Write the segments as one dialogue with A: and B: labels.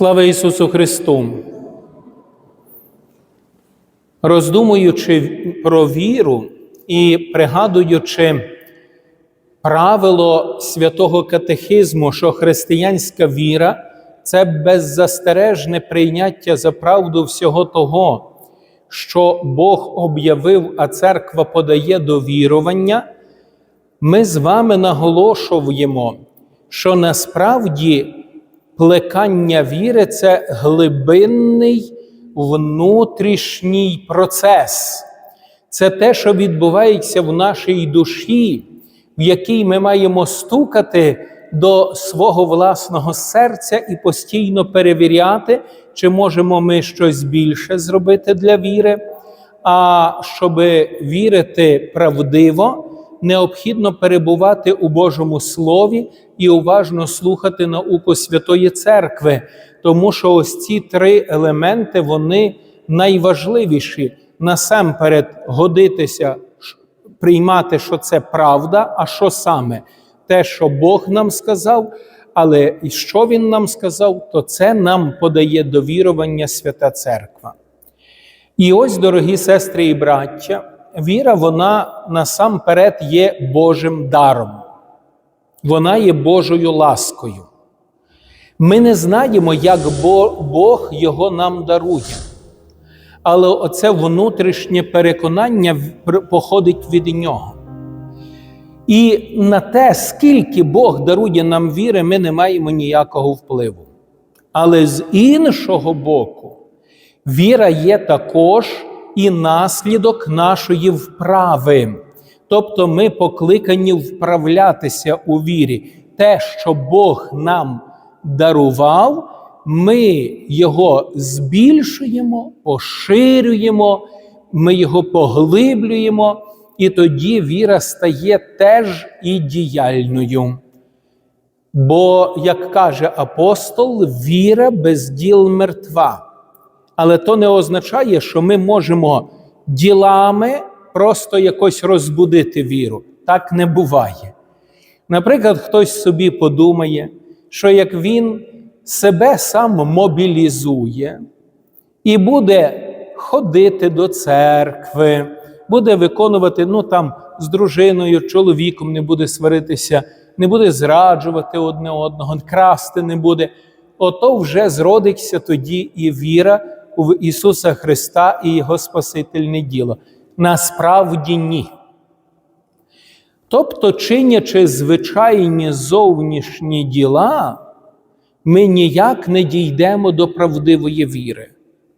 A: Слава Ісусу Христу! Роздумуючи про віру і пригадуючи правило святого катехизму, що християнська віра це беззастережне прийняття за правду всього того, що Бог об'явив, а церква подає до вірування, ми з вами наголошуємо, що насправді плекання віри це глибинний внутрішній процес. Це те, що відбувається в нашій душі, в якій ми маємо стукати до свого власного серця і постійно перевіряти, чи можемо ми щось більше зробити для віри. А щоб вірити правдиво, необхідно перебувати у Божому Слові і уважно слухати науку Святої Церкви, тому що ось ці три елементи вони найважливіші насамперед годитися, приймати, що це правда, а що саме те, що Бог нам сказав. Але що Він нам сказав, то це нам подає довірування Свята Церква. І ось, дорогі сестри і браття, віра, вона насамперед є Божим даром, вона є Божою ласкою. Ми не знаємо, як Бог його нам дарує. Але оце внутрішнє переконання походить від нього. І на те, скільки Бог дарує нам віри, ми не маємо ніякого впливу. Але з іншого боку, віра є також і наслідок нашої вправи. Тобто ми покликані вправлятися у вірі. Те, що Бог нам дарував, ми його збільшуємо, поширюємо, ми його поглиблюємо, і тоді віра стає теж і діяльною. Бо, як каже апостол, віра без діл мертва. Але то не означає, що ми можемо ділами просто якось розбудити віру. Так не буває. Наприклад, хтось собі подумає, що як він себе сам мобілізує і буде ходити до церкви, буде виконувати, ну там з дружиною, чоловіком не буде сваритися, не буде зраджувати одне одного, красти не буде. Ото вже зродиться тоді і віра в Ісуса Христа і Його Спасительне діло. Насправді ні. Тобто, чинячи звичайні зовнішні діла, ми ніяк не дійдемо до правдивої віри,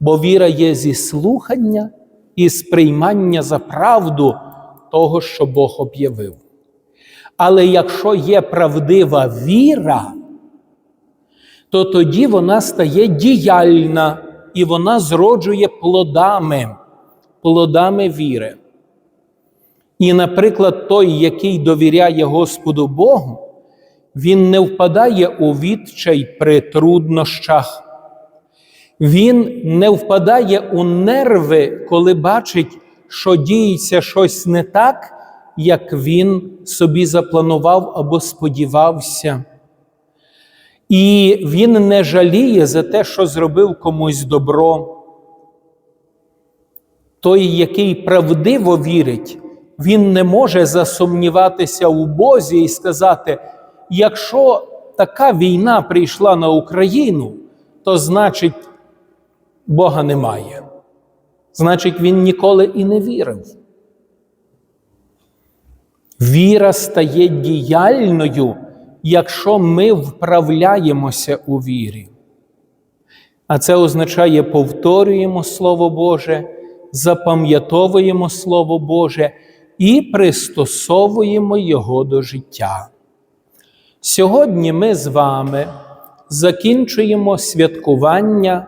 A: бо віра є зі слухання і сприймання за правду того, що Бог об'явив. Але якщо є правдива віра, то тоді вона стає діяльна і вона зроджує плодами, плодами віри. І, наприклад, той, який довіряє Господу Богу, він не впадає у відчай при труднощах. Він не впадає у нерви, коли бачить, що діється щось не так, як він собі запланував або сподівався. І він не жаліє за те, що зробив комусь добро. Той, який правдиво вірить, він не може засумніватися у Бозі і сказати: якщо така війна прийшла на Україну, то значить Бога немає. Значить, він ніколи і не вірив. Віра стає діяльною, якщо ми вправляємося у вірі. А це означає, повторюємо Слово Боже, запам'ятовуємо Слово Боже і пристосовуємо Його до життя. Сьогодні ми з вами закінчуємо святкування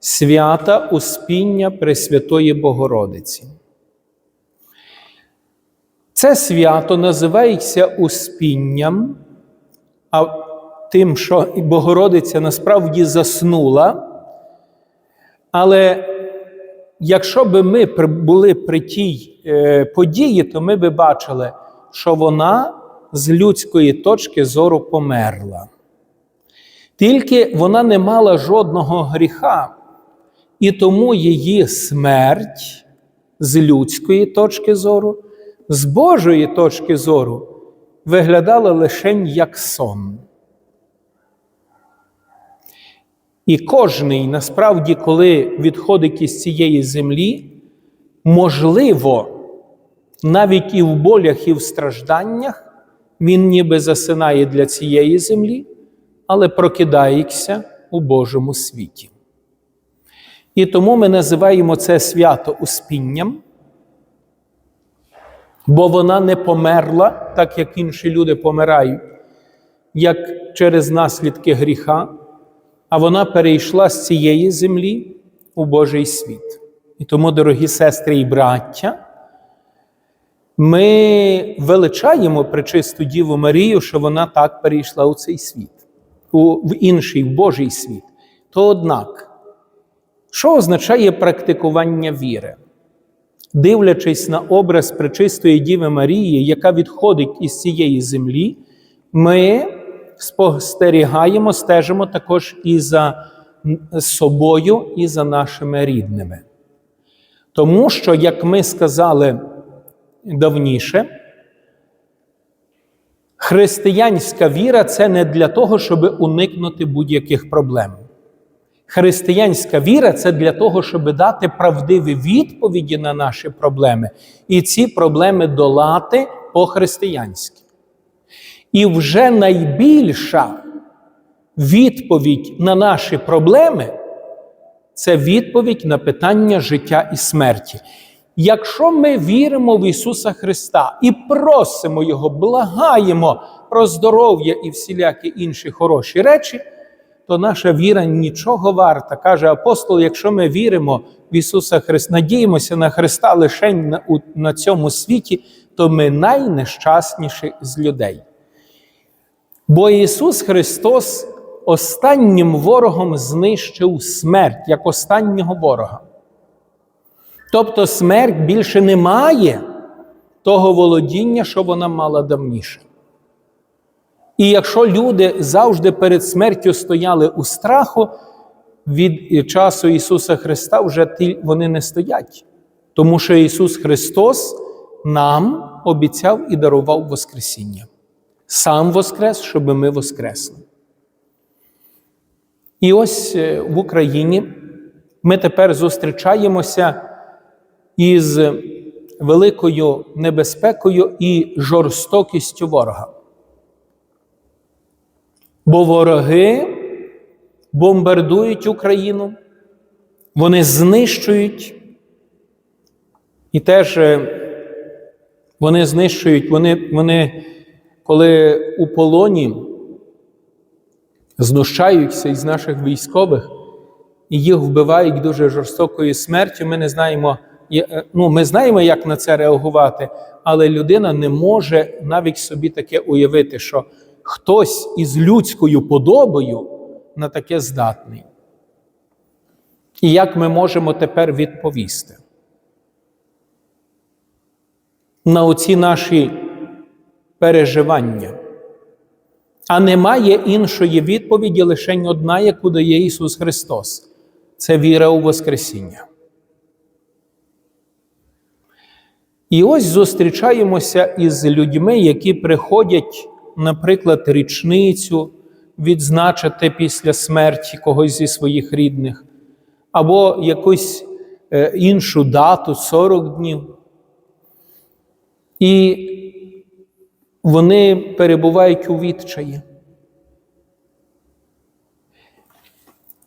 A: свята Успіння Пресвятої Богородиці. Це свято називається Успінням, а тим, що Богородиця насправді заснула. Але якщо би ми були при тій е, події, то ми би бачили, що вона з людської точки зору померла. Тільки вона не мала жодного гріха, і тому її смерть з людської точки зору, з Божої точки зору, виглядала лише як сон. І кожний, насправді, коли відходить із цієї землі, можливо, навіть і в болях, і в стражданнях, він ніби засинає для цієї землі, але прокидається у Божому світі. І тому ми називаємо це свято Успінням, бо вона не померла, так як інші люди помирають, як через наслідки гріха, а вона перейшла з цієї землі у Божий світ. І тому, дорогі сестри і браття, ми величаємо пречисту Діву Марію, що вона так перейшла у цей світ, у, в інший, в Божий світ. То однак, що означає практикування віри? Дивлячись на образ пречистої Діви Марії, яка відходить із цієї землі, ми спостерігаємо, стежимо також і за собою, і за нашими рідними. Тому що, як ми сказали давніше, християнська віра це не для того, щоб уникнути будь-яких проблем. Християнська віра це для того, щоб дати правдиві відповіді на наші проблеми, і ці проблеми долати по-християнськи. І вже найбільша відповідь на наші проблеми це відповідь на питання життя і смерті. Якщо ми віримо в Ісуса Христа і просимо Його, благаємо про здоров'я і всілякі інші хороші речі, то наша віра нічого варта. Каже апостол: якщо ми віримо в Ісуса Христа, надіємося на Христа лише на, на цьому світі, то ми найнещасніші з людей. Бо Ісус Христос останнім ворогом знищив смерть як останнього ворога. Тобто смерть більше не має того володіння, що вона мала давніше. І якщо люди завжди перед смертю стояли у страху, від часу Ісуса Христа вже вони не стоять. Тому що Ісус Христос нам обіцяв і дарував Воскресіння. Сам Воскрес, щоб ми воскресли. І ось е, в Україні ми тепер зустрічаємося із великою небезпекою і жорстокістю ворога. Бо вороги бомбардують Україну, вони знищують, і теж е, вони знищують, вони, вони коли у полоні знущаються із наших військових і їх вбивають дуже жорстокою смертю, ми не знаємо, е, ну, ми знаємо, як на це реагувати, але людина не може навіть собі таке уявити, що хтось із людською подобою на таке здатний. І як ми можемо тепер відповісти на оці наші переживання? А немає іншої відповіді лише одна, яку дає Ісус Христос це віра у Воскресіння. І ось зустрічаємося із людьми, які приходять, наприклад, річницю відзначити після смерті когось зі своїх рідних, або якусь е, іншу дату 40 днів. І вони перебувають у відчаї.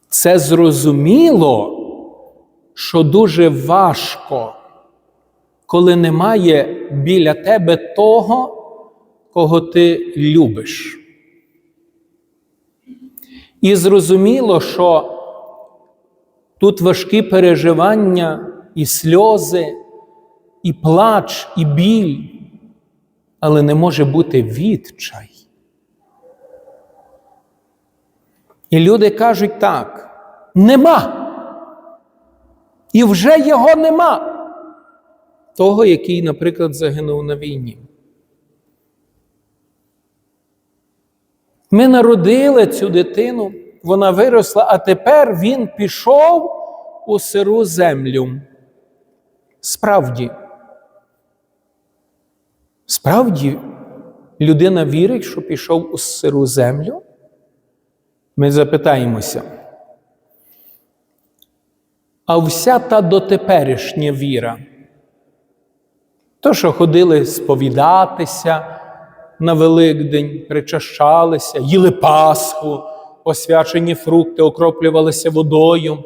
A: Це зрозуміло, що дуже важко, коли немає біля тебе того, кого ти любиш. І зрозуміло, що тут важкі переживання, і сльози, і плач, і біль, але не може бути відчай. І люди кажуть так: нема. І вже його нема. Того, який, наприклад, загинув на війні. Ми народили цю дитину, вона виросла, а тепер він пішов у сиру землю. Справді, справді, людина вірить, що пішов у сиру землю? Ми запитаємося. А вся та дотеперішня віра, то, що ходили сповідатися на Великдень, причащалися, їли Пасху, освячені фрукти, окроплювалися водою,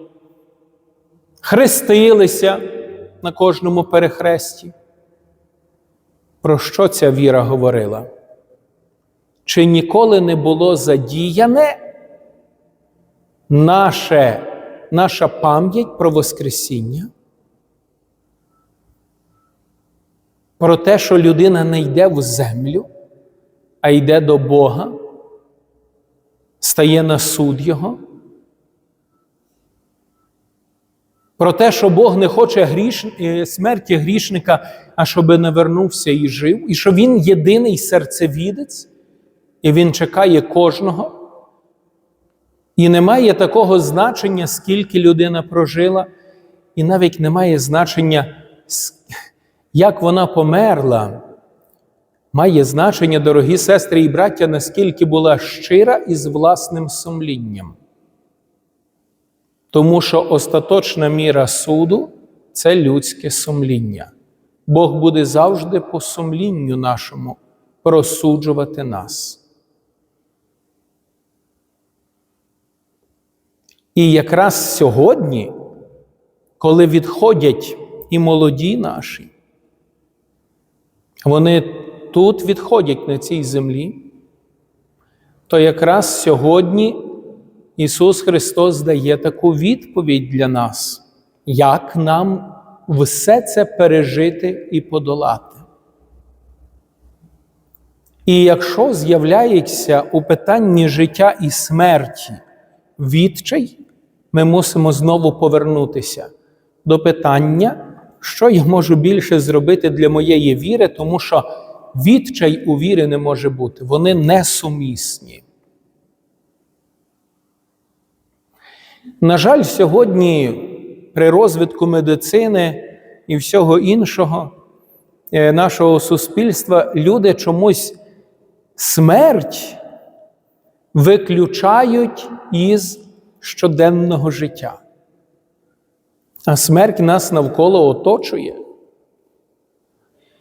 A: хрестилися на кожному перехресті. Про що ця віра говорила? Чи ніколи не було задіяне наше, наша пам'ять про Воскресіння? Про те, що людина не йде в землю, а йде до Бога, стає на суд Його. Про те, що Бог не хоче гріш... е, смерті грішника, а щоб не вернувся і жив, і що Він єдиний серцевідець, і Він чекає кожного. І немає такого значення, скільки людина прожила, і навіть немає значення, як вона померла. Має значення, дорогі сестри і браття, наскільки була щира і з власним сумлінням. Тому що остаточна міра суду це людське сумління. Бог буде завжди по сумлінню нашому розсуджувати нас. І якраз сьогодні, коли відходять і молоді наші, вони тут відходять на цій землі, то якраз сьогодні Ісус Христос дає таку відповідь для нас, як нам все це пережити і подолати. І якщо з'являється у питанні життя і смерті відчай, ми мусимо знову повернутися до питання, що я можу більше зробити для моєї віри, тому що відчай у вірі не може бути, вони несумісні. На жаль, сьогодні при розвитку медицини і всього іншого е, нашого суспільства люди чомусь смерть виключають із щоденного життя. А смерть нас навколо оточує.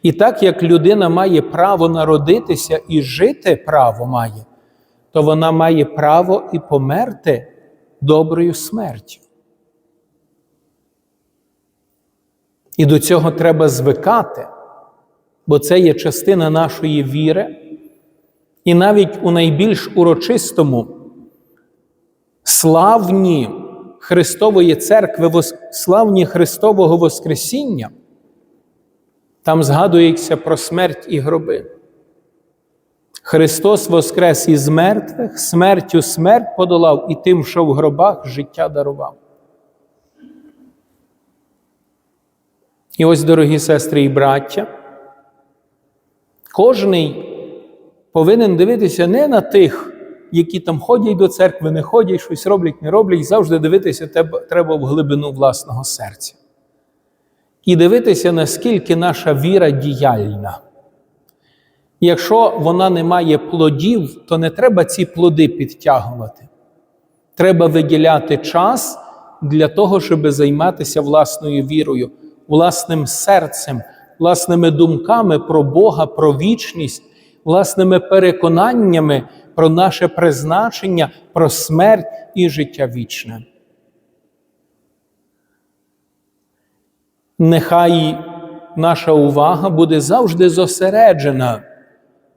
A: І так як людина має право народитися і жити право має, то вона має право і померти доброю смертю. І до цього треба звикати, бо це є частина нашої віри, і навіть у найбільш урочистому славні Христової церкви, славні Христового Воскресіння, там згадується про смерть і гроби. Христос воскрес із мертвих, смертю смерть подолав і тим, що в гробах життя дарував. І ось, дорогі сестри і браття, кожний повинен дивитися не на тих, які там ходять до церкви, не ходять, щось роблять, не роблять, завжди дивитися треба в глибину власного серця. І дивитися, наскільки наша віра діяльна. Якщо вона не має плодів, то не треба ці плоди підтягувати. Треба виділяти час для того, щоб займатися власною вірою, власним серцем, власними думками про Бога, про вічність, власними переконаннями про наше призначення, про смерть і життя вічне. Нехай наша увага буде завжди зосереджена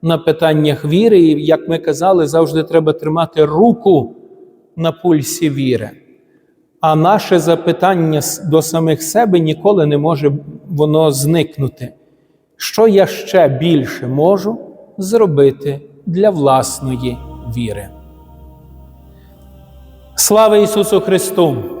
A: на питаннях віри, і, як ми казали, завжди треба тримати руку на пульсі віри. А наше запитання до самих себе ніколи не може воно зникнути. Що я ще більше можу зробити для власної віри? Слава Ісусу Христу!